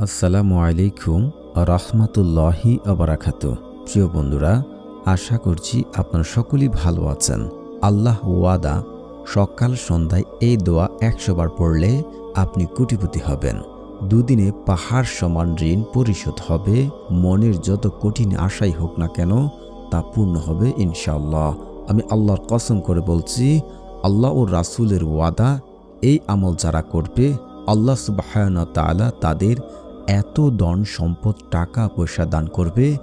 আসসালামু আলাইকুম রহমতুল্লাহি আবরাকাত প্রিয় বন্ধুরা, আশা করছি আপনারা সকলেই ভালো আছেন। আল্লাহ ওয়াদা, সকাল সন্ধ্যায় এই দোয়া একশো বার পড়লে আপনি কোটিপতি হবেন। দুদিনে পাহাড় সমান ঋণ পরিশোধ হবে, মনের যত কঠিন আশাই হোক না কেন, তা পূর্ণ হবে ইনশাল্লাহ আমি আল্লাহর কসম করে বলছি, আল্লাহ ও রাসূলের ওয়াদা, এই আমল যারা করবে, আল্লাহ সুবাহায়না তাআলা তাদের এত দন সম্পদ টাকা পয়সা দান করবে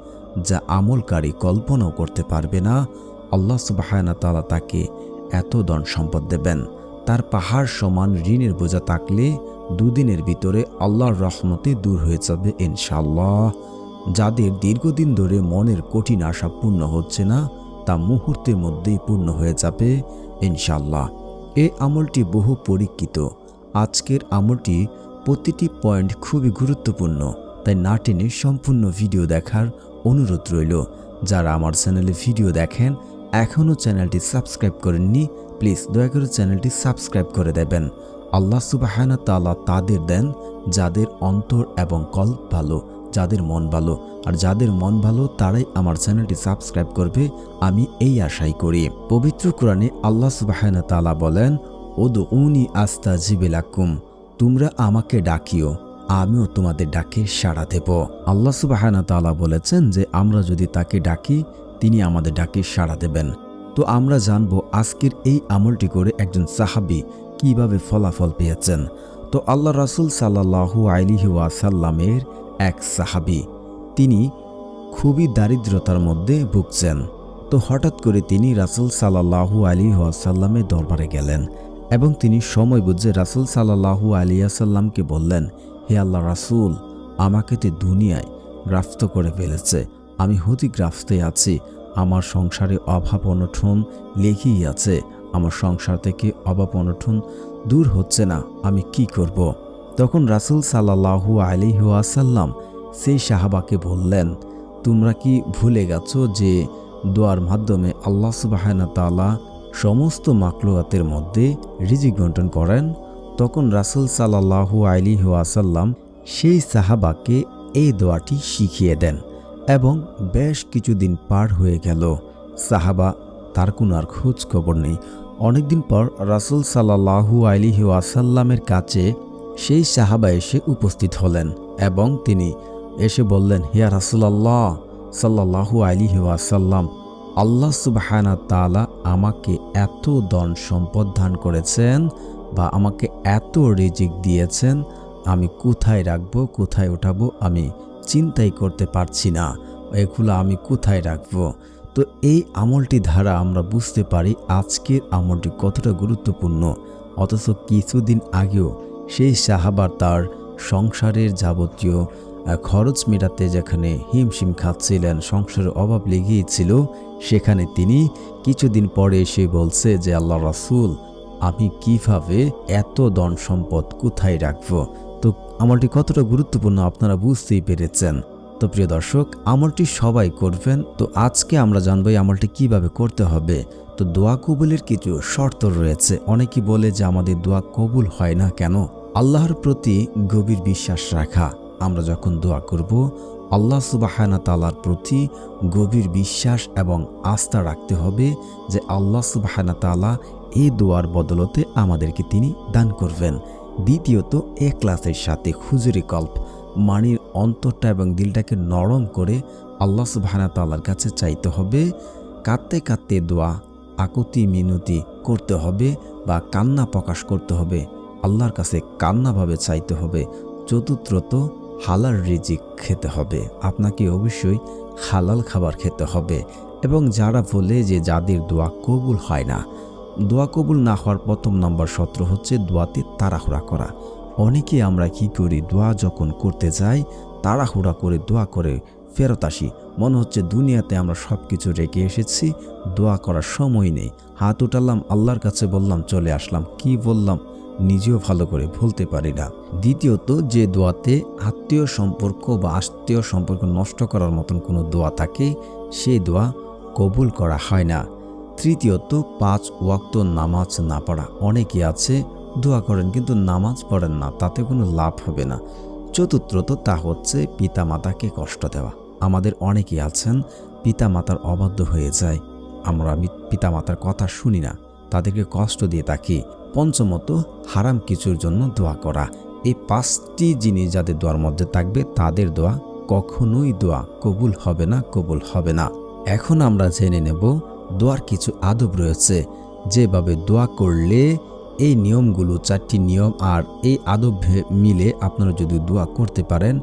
যা আমলকারী কল্পনাও করতে পারবে না। আল্লাহ সুবাহায়না তাআলা তাকে এত দন সম্পদ দেবেন। তার পাহাড় সমান ঋণের বোঝা থাকলে দুদিনের ভিতরে আল্লাহর রহমতে দূর হয়ে যাবে ইনশাল্লাহ যাদের দীর্ঘদিন ধরে মনের কঠিন আশা পূর্ণ হচ্ছে না, তা মুহূর্তের মধ্যেই পূর্ণ হয়ে যাবে ইনশাল্লাহ এ আমলটি বহু পরীক্ষিত। আজকের আমলটি প্রতিটি পয়েন্ট খুবই গুরুত্বপূর্ণ, তাই না টেনে সম্পূর্ণ ভিডিও দেখার অনুরোধ রইল। যারা আমার চ্যানেলে ভিডিও দেখেন, এখনও চ্যানেলটি সাবস্ক্রাইব করেননি, প্লিজ দয়া করে চ্যানেলটি সাবস্ক্রাইব করে দেবেন। আল্লাহ সুবাহানা তালা তাদের দেন, যাদের অন্তর এবং কল্প ভালো, যাদের মন ভালো, আর যাদের মন ভালো তারাই আমার চ্যানেলটি সাবস্ক্রাইব করবে, আমি এই আশাই করি। পবিত্র কোরআনে আল্লাহ সুবাহানা তালা বলেন ওদো উনি আস্তা জিবেলাকুম তোমরা আমাকে ডাকিও, আমিও তোমাদের ডাকে সাড়া দেব। আল্লাহ সুবাহানা তালা বলেছেন যে, আমরা যদি তাকে ডাকি, তিনি আমাদের ডাকে সাড়া দেবেন। তো আমরা জানব আজকের এই আমলটি করে একজন সাহাবি কীভাবে ফলাফল পেয়েছেন। তো আল্লাহ রাসুল সাল্লাহু আলিহি ওয়াসাল্লামের এক সাহাবি, তিনি খুবই দারিদ্রতার মধ্যে ভুগছেন। তো হঠাৎ করে তিনি রাসুল সাল্লাহু আলী ওয়াসাল্লামের দরবারে গেলেন। এবং তিনি সময় বুঝে রাসুল সাল্লাহু আলিয়াসাল্লামকে বললেন, হে আল্লাহ রাসুল, আমাকে তে দুনিয়ায় গ্রাফত করে ফেলেছে। আমি ক্ষতিগ্রস্তে আছি। আমার সংসারে অভাব অনঠন লেগেই আছে। আমার সংসার থেকে অভাব অনঠন দূর হচ্ছে না। আমি কি করব। তখন রাসুল সাল্লাহু আলিহাসাল্লাম সেই সাহাবাকে বললেন, তোমরা কি ভুলে গেছো যে দোয়ার মাধ্যমে আল্লাহ সুবাহানা তালা সমস্ত মাকলুয়াতের মধ্যে রিজিক বন্টন করেন, তখন রাসুল সাল্লাহু আলিহাসাল্লাম সেই সাহাবাকে এই দোয়াটি শিখিয়ে দেন এবং বেশ কিছুদিন পার হয়ে গেল। সাহাবা, তার কোনো আর খোঁজ খবর নেই। অনেকদিন পর রাসুল সাল্লাহু আলিহি ওয়াসাল্লামের কাছে সেই সাহাবা এসে উপস্থিত হলেন এবং তিনি এসে বললেন হিয়া রাসুলাল্লাহ সাল্লাহু আলিহি ওয়াসাল্লাম আল্লাহ সুবাহানা তালা আমাকে এত দন সম্পদ দান করেছেন বা আমাকে এত রিজিক দিয়েছেন, আমি কোথায় রাখব, কোথায় উঠাবো, আমি চিন্তাই করতে পারছি না। এগুলো আমি কোথায় রাখব? তো এই আমলটি ধারা আমরা বুঝতে পারি আজকের আমলটি কতটা গুরুত্বপূর্ণ। অথচ কিছুদিন আগেও সেই সাহাবার তার সংসারের যাবতীয় খরচ মেটাতে যেখানে হিমশিম খাচ্ছিলেন, সংসারের অভাব লেগেছিল সেখানে তিনি কিছুদিন পরে এসে বলছে যে, আল্লাহ রাসুল, আমি কীভাবে এত ধন সম্পদ কোথায় রাখব? তো আমলটি কতটা গুরুত্বপূর্ণ আপনারা বুঝতেই পেরেছেন। তো প্রিয় দর্শক, আমলটি সবাই করবেন। তো আজকে আমরা জানব এই আমলটি কীভাবে করতে হবে। তো দোয়া কবুলের কিছু শর্ত রয়েছে। অনেকেই বলে যে, আমাদের দোয়া কবুল হয় না কেন? আল্লাহর প্রতি গভীর বিশ্বাস রাখা। আমরা যখন দোয়া করব, আল্লাহ সুবাহানা তালার প্রতি গভীর বিশ্বাস এবং আস্থা রাখতে হবে যে আল্লাহ সুবাহানা তালা এই দোয়ার বদলতে আমাদেরকে তিনি দান করবেন। দ্বিতীয়ত, এ ক্লাসের সাথে খুজুরি কল্প, মানির অন্তরটা এবং দিলটাকে নরম করে আল্লাহ সুবাহানা তাল্লার কাছে চাইতে হবে। কাঁদতে কাঁদতে দোয়া, আকুতি মিনতি করতে হবে বা কান্না প্রকাশ করতে হবে। আল্লাহর কাছে কান্নাভাবে চাইতে হবে। চতুর্থত হালাল রিজিক খেতে হবে। আপনাকে অবশ্যই হালাল খাবার খেতে হবে এবং যারা বলে যে যাদের দোয়া কবুল হয় না, দোয়া কবুল না হওয়ার প্রথম নম্বর সত্র হচ্ছে দোয়াতে তাড়াহুড়া করা। অনেকে আমরা কি করি, দোয়া যখন করতে যাই, তাড়াহুড়া করে দোয়া করে ফেরত আসি। মনে হচ্ছে দুনিয়াতে আমরা সব কিছু রেখে এসেছি, দোয়া করার সময় নেই। হাত উঠালাম, আল্লাহর কাছে বললাম, চলে আসলাম। কি বললাম? নিজেও ভালো করে ভুলতে পারি না। দ্বিতীয়ত, যে দোয়াতে আত্মীয় সম্পর্ক বা আত্মীয় সম্পর্ক নষ্ট করার মতন কোনো দোয়া থাকে, সেই দোয়া কবুল করা হয় না। তৃতীয়ত, পাঁচ ওয়াক্ত নামাজ না পড়া। অনেকে আছে, দোয়া করেন কিন্তু নামাজ পড়েন না, তাতে কোনো লাভ হবে না। চতুর্থত, তা হচ্ছে পিতামাতাকে কষ্ট দেওয়া। আমাদের অনেকেই আছেন, পিতামাতার অবাধ্য হয়ে যায়। আমরা পিতামাতার কথা শুনি না। তাদেরকে কষ্ট দিয়ে থাকি পঞ্চমত, হারাম কিছুর জন্য দোয়া করা। এই পাঁচটি জিনিস যাদের দোয়ার মধ্যে থাকবে, তাদের দোয়া কখনোই দোয়া কবুল হবে না, কবুল হবে না। এখন আমরা জেনে নেব, দোয়ার কিছু আদব রয়েছে। যেভাবে দোয়া করলে এই নিয়মগুলো, চারটি নিয়ম আর এই আদব মিলে আপনারা যদি দোয়া করতে পারেন,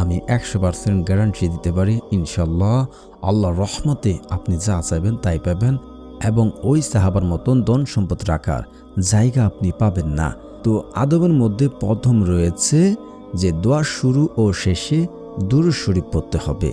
আমি একশো পার্সেন্ট গ্যারান্টি দিতে পারি ইনশাল্লাহ আল্লাহ রহমতে আপনি যা চাইবেন তাই পাবেন। এবং ওই সাহাবার মতন ধন সম্পদ রাখার জায়গা আপনি পাবেন না। তো আদবের মধ্যে প্রথম রয়েছে যে দোয়া শুরু ও শেষে দুরু শরীফ পড়তে হবে।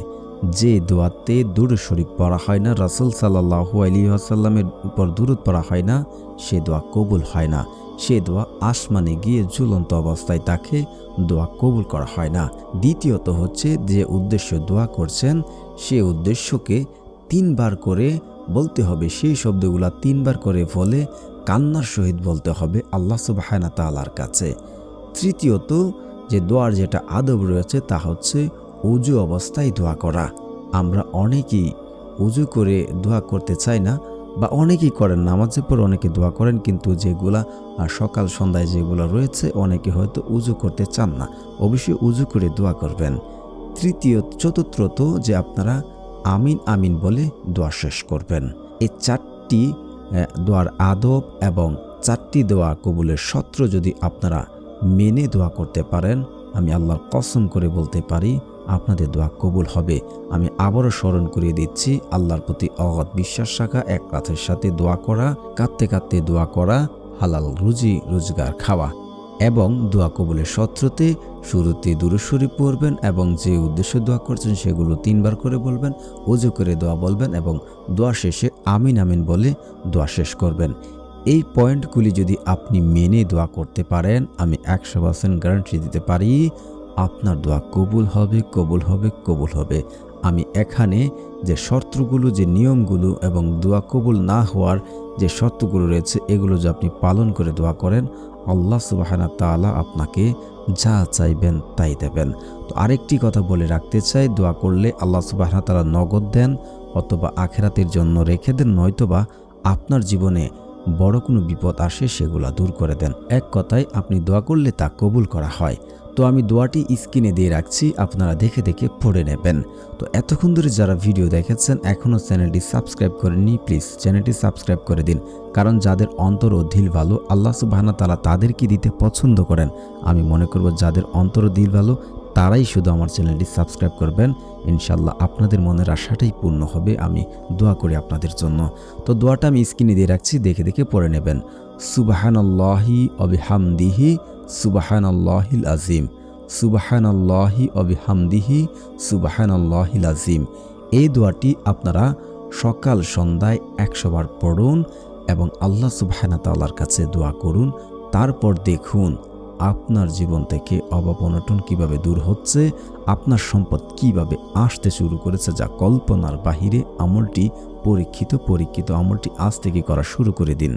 যে দোয়াতে দুরু শরীফ পড়া হয় না, রাসুল সাল্লাহু আলী আসাল্লামের উপর দূরত পড়া হয় না, সে দোয়া কবুল হয় না। সে দোয়া আসমানে গিয়ে ঝুলন্ত অবস্থায় তাকে দোয়া কবুল করা হয় না। দ্বিতীয়ত হচ্ছে যে উদ্দেশ্য দোয়া করছেন, সে উদ্দেশ্যকে তিনবার করে বলতে হবে, সেই শব্দগুলা তিনবার করে বলে কান্নার সহিত বলতে হবে আল্লাহ সুবাহানা তালার কাছে। তৃতীয়ত, যে দোয়ার যেটা আদব রয়েছে তা হচ্ছে উজু অবস্থায় দোয়া করা। আমরা অনেকেই উজু করে দোয়া করতে চাই না বা অনেকেই করেন, নামাজের পর অনেকে দোয়া করেন কিন্তু যেগুলা সকাল সন্ধ্যায় যেগুলো রয়েছে অনেকে হয়তো উজু করতে চান না। অবশ্যই উজু করে দোয়া করবেন। তৃতীয় চতুর্থত, যে আপনারা আমিন আমিন বলে দোয়া শেষ করবেন। এই চারটি দোয়ার আদব এবং চারটি দোয়া কবুলের সত্র যদি আপনারা মেনে দোয়া করতে পারেন, আমি আল্লাহর কসম করে বলতে পারি, আপনাদের দোয়া কবুল হবে। আমি আবারও স্মরণ করিয়ে দিচ্ছি, আল্লাহর প্রতি অগত বিশ্বাস রাখা, এক কাথের সাথে দোয়া করা, কাঁদতে কাঁদতে দোয়া করা, হালাল রুজি, রোজগার খাওয়া এবং দোয়া কবুলের সত্রতে শুরুতে দুরুশ্বরী পড়বেন এবং যে উদ্দেশ্য দোয়া করছেন সেগুলো তিনবার করে বলবেন, উজু করে দোয়া বলবেন এবং দোয়া শেষে আমিন আমিন বলে দোয়া শেষ করবেন। এই পয়েন্টগুলি যদি আপনি মেনে দোয়া করতে পারেন, আমি একশো পার্সেন্ট গ্যারান্টি দিতে পারি, আপনার দোয়া কবুল হবে কবুল হবে কবুল হবে। আমি এখানে যে শর্তগুলো, যে নিয়মগুলো এবং দোয়া কবুল না হওয়ার যে শর্তগুলো রয়েছে, এগুলো যে আপনি পালন করে দোয়া করেন, আল্লাহ সুবাহানা তাআলা আপনাকে যা চাইবেন তাই দেবেন। তো আরেকটি কথা বলে রাখতে চাই, দোয়া করলে আল্লাহ সুবাহ তারা নগদ দেন অথবা আখেরাতের জন্য রেখে দেন, নয়তোবা আপনার জীবনে বড় কোনো বিপদ আসে সেগুলো দূর করে দেন। এক কথায় আপনি দোয়া করলে তা কবুল করা হয়। তো আমি দোয়াটি স্ক্রিনে দিয়ে রাখছি, আপনারা দেখে দেখে পড়ে নেবেন। তো এতক্ষণ ধরে যারা ভিডিও দেখেছেন, এখনও চ্যানেলটি সাবস্ক্রাইব করেননি, প্লিজ চ্যানেলটি সাবস্ক্রাইব করে দিন। কারণ যাদের অন্তর ও দিল ভালো, আল্লাহ সুবাহানা তালা তাদেরকে দিতে পছন্দ করেন। আমি মনে করব যাদের অন্তর দিল ভালো, তারাই শুধু আমার চ্যানেলটি সাবস্ক্রাইব করবেন। ইনশাল্লাহ আপনাদের মনের আশাটাই পূর্ণ হবে, আমি দোয়া করি আপনাদের জন্য। তো দোয়াটা আমি স্ক্রিনে দিয়ে রাখছি, দেখে দেখে পড়ে নেবেন। সুবাহান আল্লাহি অবিহামদিহি সুবাহান আল্লাহিল আজিম সুবাহান আল্লাহি অবিহামদিহি সুবাহান আল্লাহিল আজিম এই দোয়াটি আপনারা সকাল সন্ধ্যায় একশোবার পড়ুন এবং আল্লাহ সুবাহানা তাল্লার কাছে দোয়া করুন। তারপর দেখুন আপনার জীবন থেকে অভাব অনটন কীভাবে দূর হচ্ছে, আপনার সম্পদ কীভাবে আসতে শুরু করেছে যা কল্পনার বাহিরে আমলটি পরীক্ষিত পরীক্ষিত আমলটি আজ থেকে করা শুরু করে দিন।